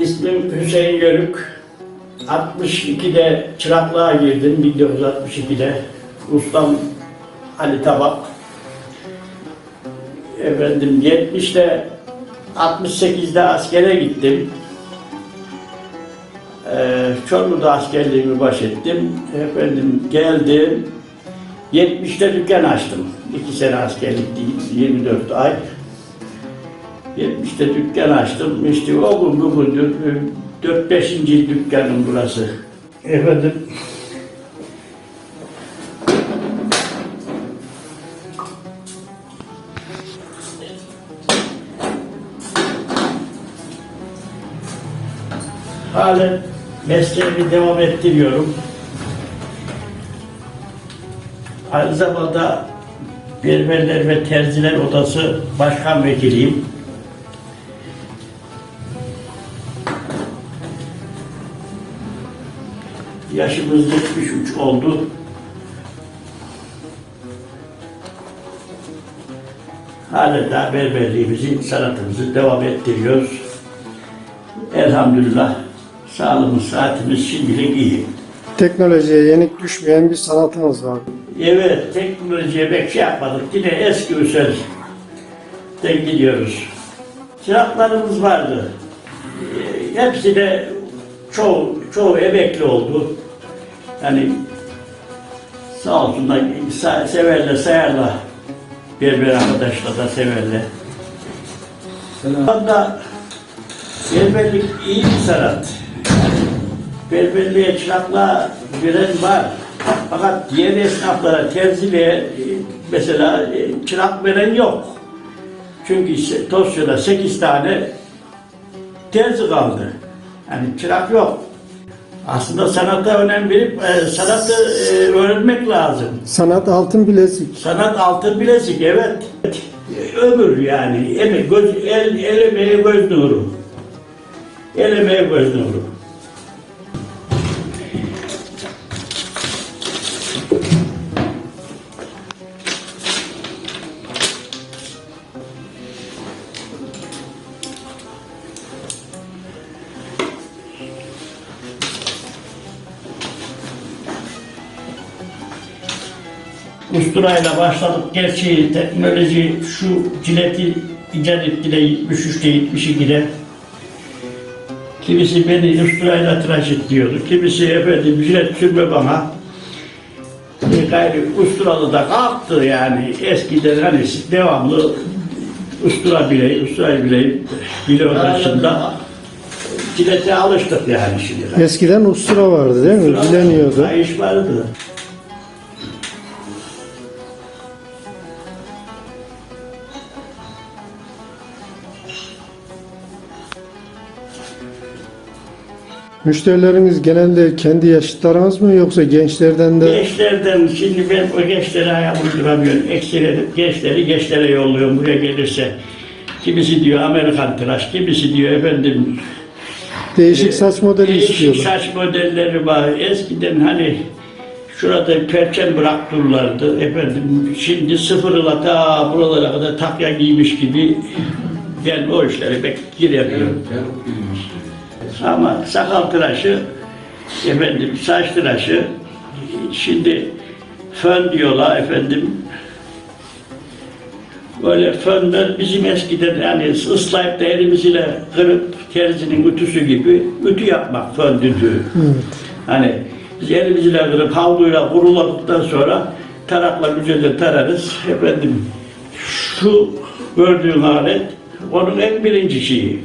İsmim Hüseyin Yörük. 62'de çıraklığa girdim 1962'de. Ustam Ali Tabak. Efendim 70'te 68'de askere gittim. Ee, Çorlu'da askerliğimi başettim. Efendim geldim. 70'te dükkan açtım. 2 sene askerlik değil, 24 ay. 70'te dükkan açtım. İşte o gün bugündür 4-5. dükkanım burası. Efendim halen mesleğimi devam ettiriyorum. Aynı zamanda Berberler ve Terziler Odası Başkan Vekiliyim. Yaşımız 73 oldu. Hala da berberliğimizi, sanatımızı devam ettiriyoruz. Elhamdülillah sağlığımız, saatimiz şimdilik iyi. Teknolojiye yenik düşmeyen bir sanatınız var. Evet, teknolojiye pek şey yapmadık. Yine eski usulden gidiyoruz. Çıraklarımız vardı. Ee, Hepsi de çoğu, çoğu emekli oldu. Yani sağ olsunlar, severler, sayarlar. Berber arkadaşlar da severler. Anda berberlik iyi bir sanat. Berberliğe çıraklığa veren var. Fakat diğer esnaflara, terziliğe e, mesela e, çırak veren yok. Çünkü işte Tosya'da 8 tane terzi kaldı. Yani çırak yok. Aslında sanata önem verip e, sanatı e, öğrenmek lazım. Sanat altın bilezik. Sanat altın bilezik evet. Ömür yani. Emek, göz, el, el emeği göz nuru. El emeği göz nuru. Usturayla başladık. Gerçi teknoloji şu cileti icat ettiler 73'te 72'de. Kimisi beni usturayla tıraş et diyordu. Kimisi efendim jilet sürme bana. Bir gayri usturalı da kalktı yani. Eskiden hani devamlı ustura bileği, ustura bileği bile odasında cilete alıştık yani şimdi. Eskiden ustura vardı değil mi? Bileniyordu. Kayış vardı. Müşterileriniz genelde kendi yaşıtlarınız mı yoksa gençlerden de Gençlerden şimdi ben o gençlere ayak uyduramıyorum. Eksileri, gençleri gençlere yolluyorum buraya gelirse. Kimisi diyor Amerikan tıraş, kimisi diyor efendim değişik saç modeli değişik istiyorlar. saç modelleri var. Eskiden hani şurada perçem bıraktılardı efendim. Şimdi sıfırla ta buralara kadar takya giymiş gibi ben o işlere pek giremiyorum. Ama sakal tıraşı, efendim saç tıraşı, şimdi fön diyorlar efendim. Böyle fönler bizim eskiden yani ıslayıp da elimizle kırıp terzinin ütüsü gibi ütü yapmak fön düdüğü. Hani biz elimizle kırıp havluyla kuruladıktan sonra tarakla güzelce tararız. Efendim şu gördüğün alet onun en birinci şeyi.